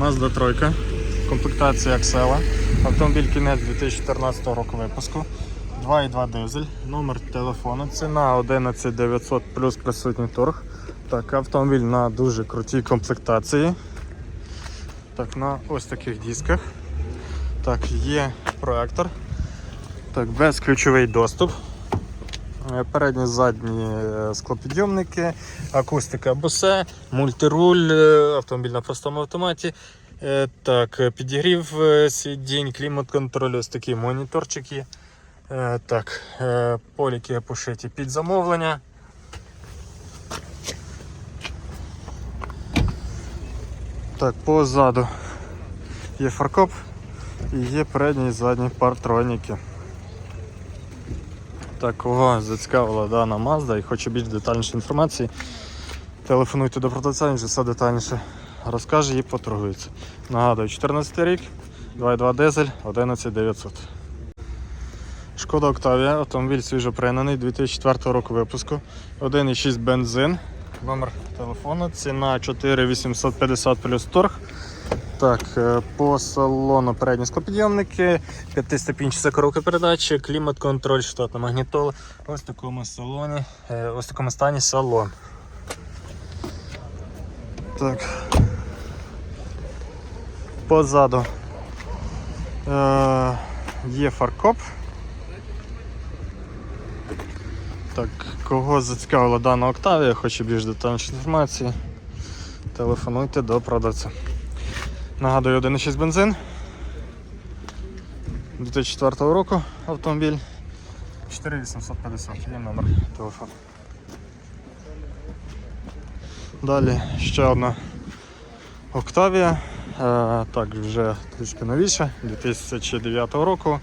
Mazda 3, комплектація Excel, автомобіль кінець 2014 року випуску, 2,2 дизель, номер телефону, ціна 11900 плюс присутній торг. Так, автомобіль на дуже крутій комплектації. Так, на ось таких дисках. Так, є проектор. Так, безключовий доступ. Е, Передні задні е, склопідйомники, акустика босе, мультируль, е, автомобіль на простому автоматі. Так, підігрів сидінь, клімат-контроль, ось такі моніторчики. Так, поліки пошиті під замовлення. Так, позаду є фаркоп і є передні і задні партроніки. Так, кого зацікавила дана Mazda і хоче більш детальніше інформації, телефонуйте до продавця, він все детальніше розкаже і поторгується. Нагадую, 14 рік, 2.2 дизель, 11900. Шкода Октавія, автомобіль свіжопригнаний 2004 року випуску, 1,6 бензин, номер телефону, ціна 4850 плюс торг. Так, е, по салону передні склопідйомники, п'ятиступінчата коробка передачі, клімат-контроль, штатна магнітола. Ось в такому салоні, е, ось такому стані салон. Так. Позаду е, є фаркоп. Так, кого зацікавила дана Октавія, хоче більш детальніше інформації, телефонуйте до продавця. Нагадую, 1,6 бензин. 2004 року автомобіль. 4850 є номер телефону. Далі ще одна Октавія. Е, так, вже трішки новіша, 2009 року.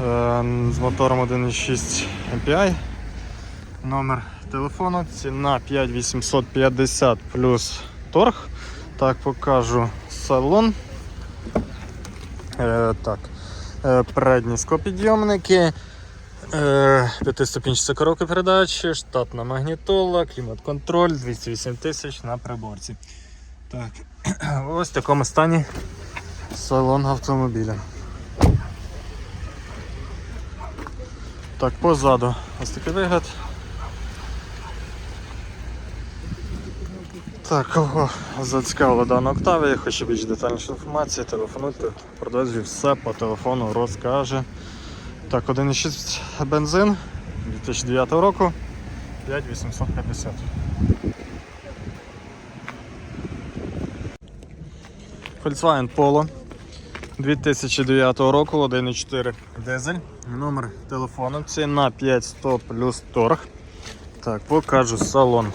Е, з мотором 1,6 MPI. Номер телефону, ціна 5850 плюс торг. Так, покажу салон. Е, так. Е, передні склопідйомники, е, п'ятиступінчата коробка передач, штатна магнітола, клімат-контроль, 208 тисяч на приборці. Так. Ось в такому стані салон автомобіля. Так, позаду ось такий вигляд. Так, кого зацікавила дана Октавія, хоче більш детальніше інформації, телефонуйте, продовжує все по телефону розкаже. Так, 1,6 бензин 2009 року 5850. Volkswagen Polo 2009 року 1,4 дизель. Номер телефону. Ціна 5100 плюс торг. Так, покажу салон.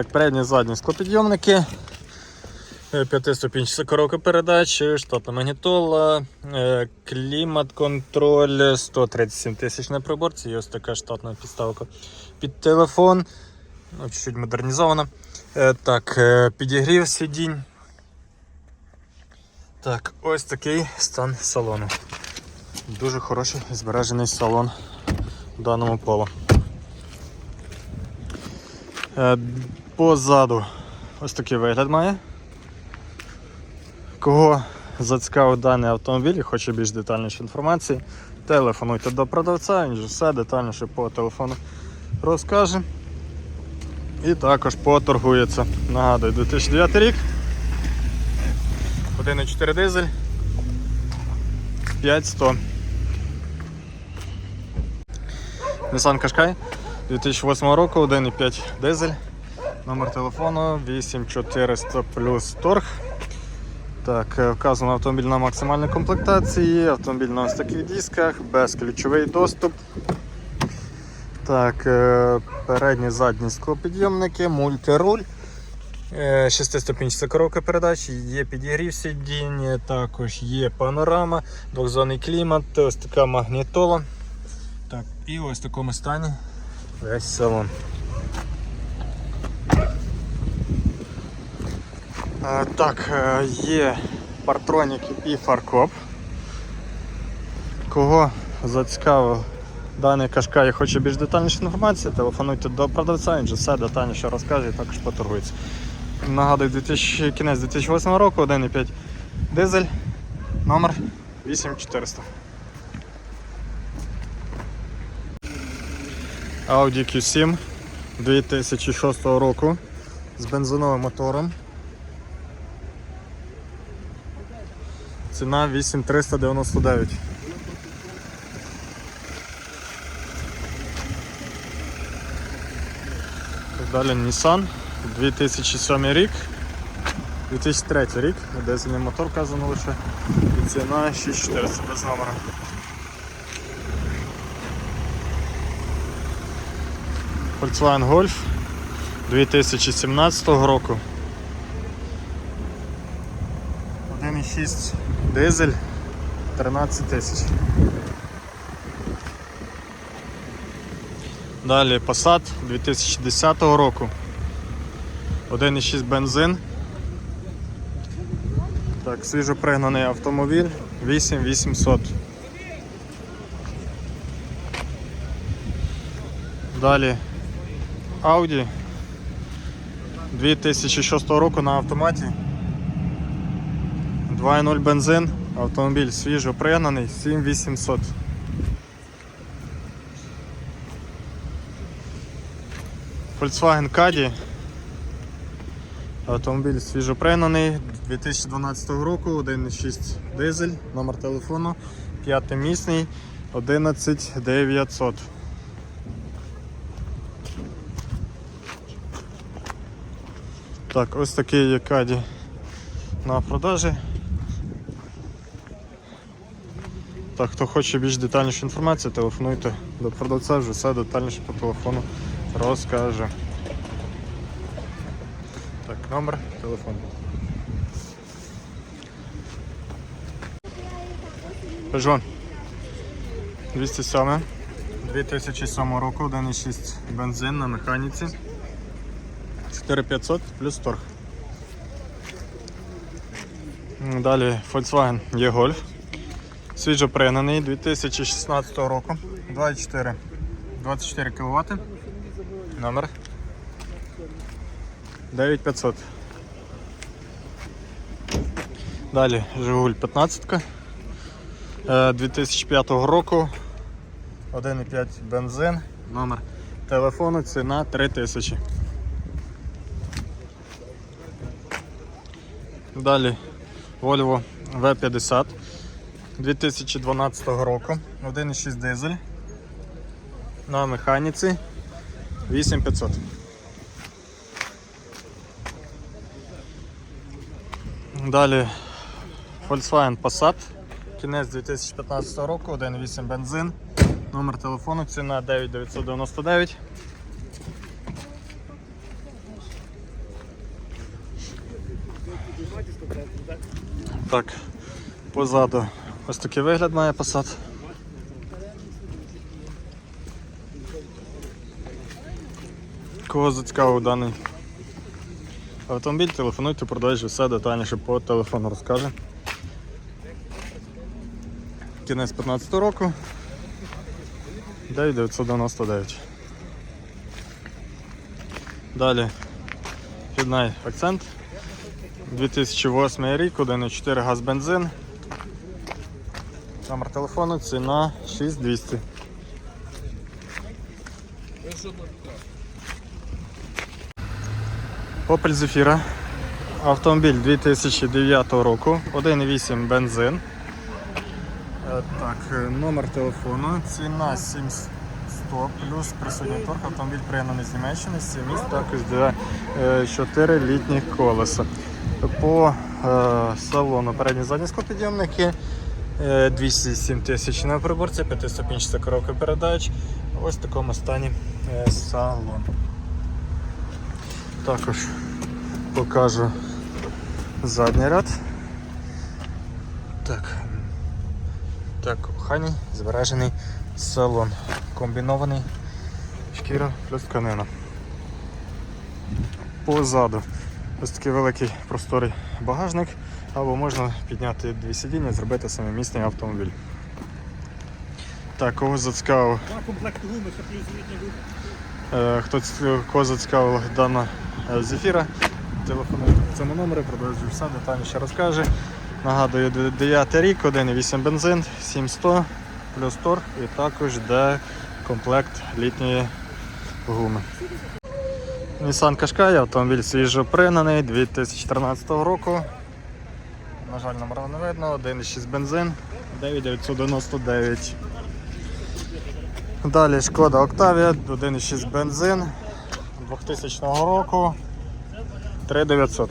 Так, передні задні склопідйомники, е, п'ятиступінчата коробка передач, штатна магнітола, е, клімат-контроль, 137 тисяч на приборці, і ось така штатна підставка під телефон, ну, чуть-чуть модернізована. Е, Так, е, підігрів сидінь. Так, ось такий стан салону. Дуже хороший збережений салон в даному поло. Позаду ось такий вигляд має. Кого зацікавив даний автомобіль і хоче більш детальніше інформації, телефонуйте до продавця, він же все детальніше по телефону розкаже. І також поторгується. Нагадую, 2009 рік. 1,4 дизель. 5100. Nissan Qashqai 2008 року, 1,5 дизель. Номер телефону 8400 плюс торг. Так, е, вказано автомобіль на максимальній комплектації, автомобіль на ось таких дисках, безключовий доступ. Так, е, передні задні склопідйомники, мультируль. Е, Шестиступінчата коробка передач, є підігрів сидінь, також є панорама, двохзонний клімат, ось така магнітола. Так, і ось в такому стані весь салон. Так, е, є партроніки і фаркоп. Кого зацікавив даний кашка і хоче більш детальніше інформації, телефонуйте до продавця, він же все детальніше розкаже і також поторгується. Нагадую, 2000, кінець 2008 року, 1,5 дизель, номер 8400. Audi Q7 2006 року з бензиновим мотором. Ціна 8399. Далі Nissan 2007 рік. 2003 рік, дизельний мотор вказано лише. І ціна 6400 без номера. Volkswagen Golf 2017 року. 1,6 дизель 13 тисяч. Далі Passat 2010 року. 1,6 бензин. Так, свіжопригнаний автомобіль 8800. Далі Audi 2006 року на автоматі. 2.0 бензин, автомобіль свіжо пригнаний, 7800. Volkswagen Caddy. Автомобіль свіжо пригнаний 2012 року, 1.6 дизель, номер телефону, п'ятимісний, 11900. Так, ось такий є Caddy на продажі. Так, хто хоче більш детальнішу інформацію, телефонуйте до продавця, вже все детальніше по телефону розкаже. Так, номер телефону. Peugeot 207 2007 року, 1,6 бензин на механіці. 4500 плюс торг. Далі Volkswagen E-Golf. Свіжо пригнаний 2016 року. 2,4 24 кВт. Номер 9500. Далі Жигуль 15 е, 2005 року. 1,5 бензин. Номер телефону ціна 3000. Далі Volvo V50 2012 року. 1,6 дизель. На механіці 8500. Далі Volkswagen Passat. Кінець 2015 року, 1,8 бензин. Номер телефону, ціна 9999. Так, позаду ось такий вигляд має Passat. Кого зацікавив даний автомобіль, телефонуйте, продажі все детальніше по телефону розкаже. Кінець 15 року. 9999. Далі Hyundai Accent 2008 рік, 1,4 газ бензин. Номер телефону, ціна 6200. Opel Zafira. Автомобіль 2009 року, 1,8 бензин. Е, Так, е, номер телефону, ціна 7100 плюс присутній торг, автомобіль пригнаний з Німеччини, 7 місць, також де 4 літні колеса. По е, салону передні задні склопідйомники, е, 207 тисяч на приборці, 5-ступінчата коробка передач. Ось в такому стані е, салон. Також покажу задній ряд. Так. Так, охайний, збережений салон. Комбінований шкіра плюс тканина. Позаду ось такий великий просторий багажник, або можна підняти дві сидіння, і зробити самомісний автомобіль. Так, кого зацікавив, е, хто кого зацікавила дана е, зефіра, телефонуйте по цьому номері, продовжую все, детальніше розкаже. Нагадую, 9 рік, 1,8 бензин, 7100 плюс торг і також йде комплект літньої гуми. Nissan Qashqai, автомобіль свіжопригнаний 2013 року. На жаль, номера не видно, 1,6 бензин, 9999. Далі шкода Octavia, 1,6 бензин 2000 року 3900.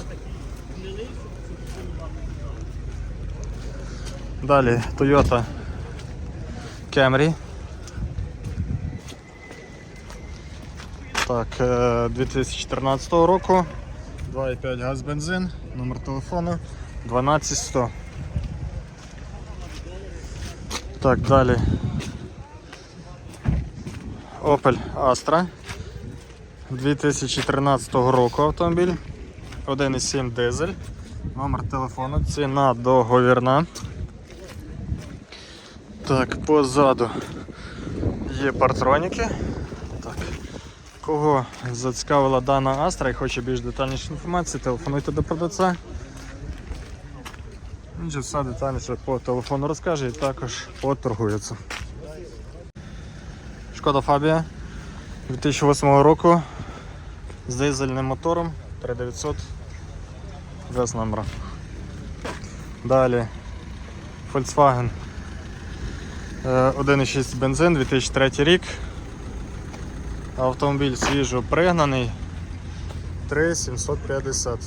Далі Toyota Camry. Так, е, 2014 року. 2,5 газ бензин, номер телефону 12100. Так, далі. Opel Astra 2013 року автомобіль. 1,7 дизель. Номер телефону, ціна договірна. Так, позаду є партроніки. Так. Кого зацікавила дана Астра і хоче більш детальніше інформації, телефонуйте до продавця. Він все детальніше по телефону розкаже і також поторгується. Шкода Фабія 2008 року з дизельним мотором 3900 без номера. Далі Volkswagen е, 1,6 бензин 2003 рік. Автомобіль свіжо пригнаний 3750.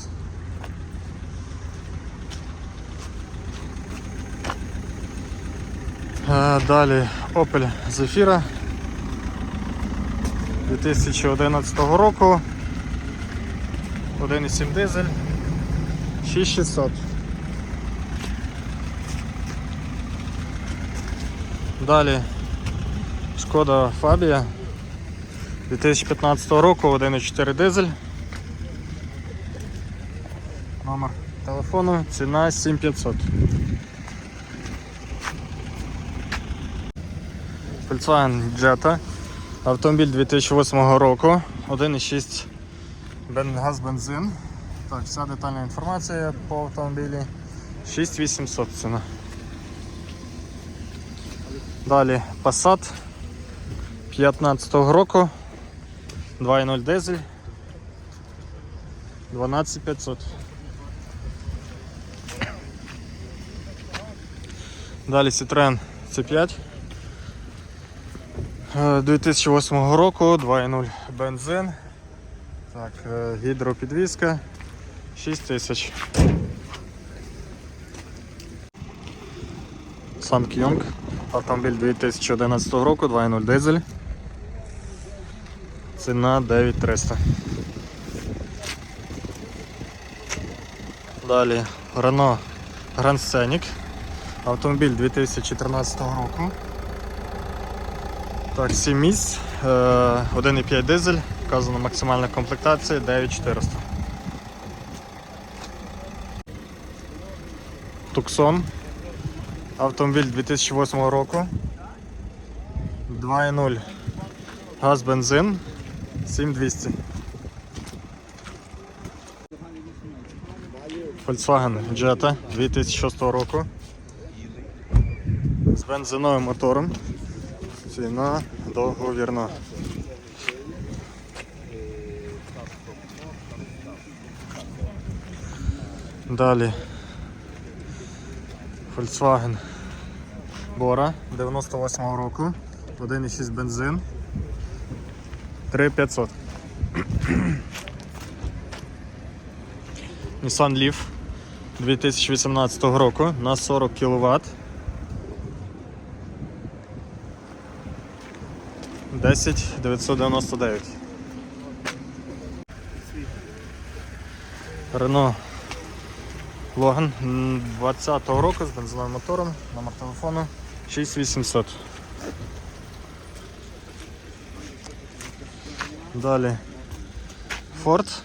Далі Opel Zafira 2011 року. 1,7 дизель 6600. Далі Шкода Фабія 2015 року 1,4 дизель. Номер телефону, ціна 7500. Volkswagen Jetta. Автомобіль 2008 року, 1,6 бен- газ бензин. Так, вся детальна інформація по автомобілі. 6800 ціна. Далі Passat 15 року. 2,0 дизель. 12500. Далі Citroen C5. Е, 2008 року, 2,0 бензин. Так, е, гідропідвізка 6 тисяч. Samkyong. Автомобіль 2011 року, 2,0 дизель. Ціна 9300. Далі Renault Grand Scenic. Автомобіль 2013 року. Так, 7 місць, е, 1,5 дизель, вказана максимальна комплектація 9400. Туксон. Автомобіль 2008 року. 2,0 газ бензин 7200. Volkswagen Jetta 2006 року. З бензиновим мотором. Ціна договірна. Далі Volkswagen Bora 98 року, 1,6 бензин, 3500. Nissan Leaf 2018 року на 40 кВт. 10 999. Renault Logan 20-го року з бензиновим мотором, номер телефону 6800. Далі Ford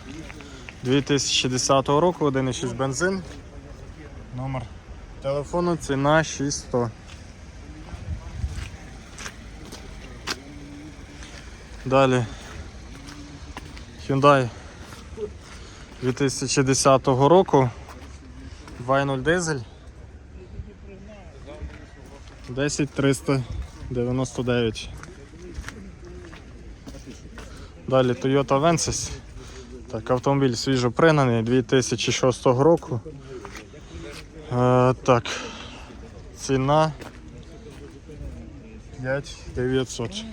2010 року, 1,6 бензин. Номер телефону, ціна 6100. Далі Hyundai 2010 року. 2.0 дизель. 10399. Далі Toyota Avensis. Так, автомобіль свіжо пригнаний 2006 року. Е, так. Ціна 5900.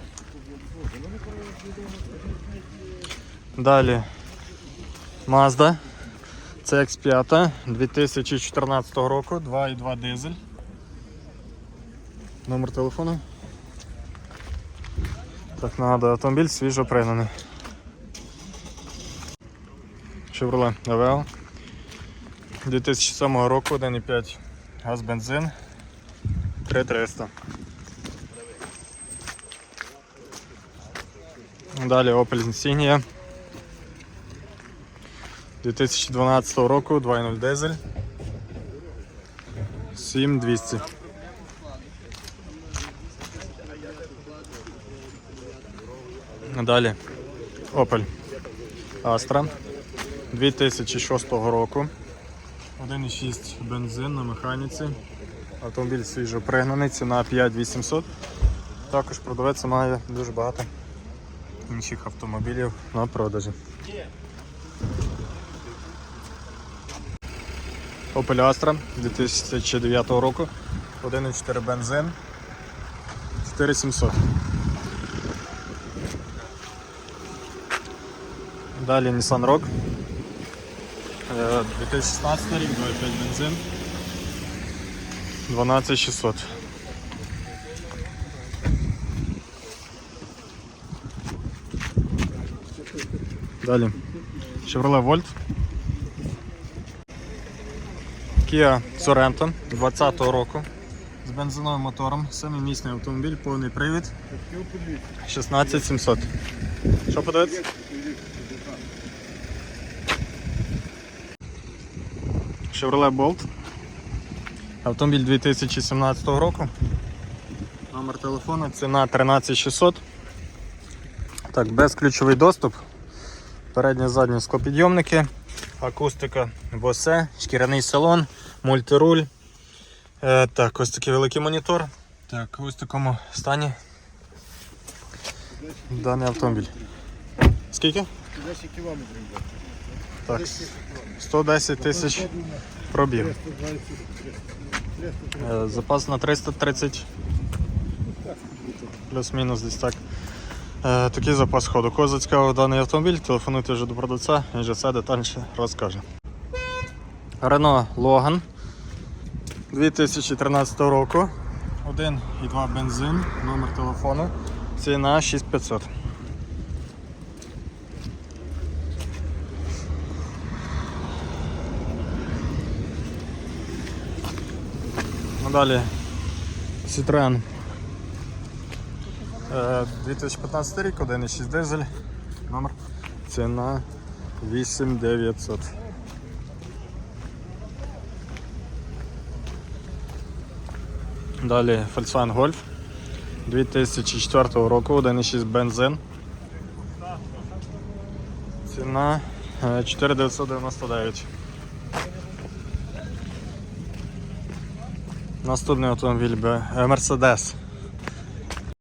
Далі Mazda CX5 2014 року, 2.2 дизель. Номер телефону. Так, нагадую, автомобіль свіжо пригнаний. Chevrolet Aveo 2007 року, 1.5 газ бензин 3300. Далі Opel Insignia 2012 року, 2.0 дизель 7200. Далі Opel Astra 2006 року. 1,6 бензин на механіці. Автомобіль свіжо пригнаний, ціна 5800. Також продавець має дуже багато інших автомобілів на продажі. Opel Astra 2009 року. 1,4 бензин. 4700. Далі Nissan Rogue. Е, 2016 рік, 2,5 бензин. 12600. Далі. Chevrolet Volt. Kia Sorento 20 року. З бензиновим мотором. Семимісний автомобіль, повний привід. 16700. Що подивитися? Chevrolet Bolt. Автомобіль 2017 року. Номер телефону, ціна 13600. Так, безключовий доступ. Передні задні склопідйомники, акустика Bose, шкіряний салон, мультируль. Е, так, ось такий великий монітор. Так, ось в такому стані. Даний автомобіль. Скільки? 10 кілометрів. Так, 110 тисяч пробіг. Е, Запас на 330. Плюс-мінус десь так. Е, Такий запас ходу. Кого зацікавив даний автомобіль, телефонуйте вже до продавця, він вже все детальніше розкаже. Renault Logan 2013 року. 1,2 бензин, номер телефону. Ціна 6500. Ну, Далі Citroen. Е, 2015 рік, 1,6 дизель. Номер. Ціна 8900. Далі Volkswagen Golf 2004 року, 1,6 бензин. Ціна е, 4999. Наступний автомобіль е, Mercedes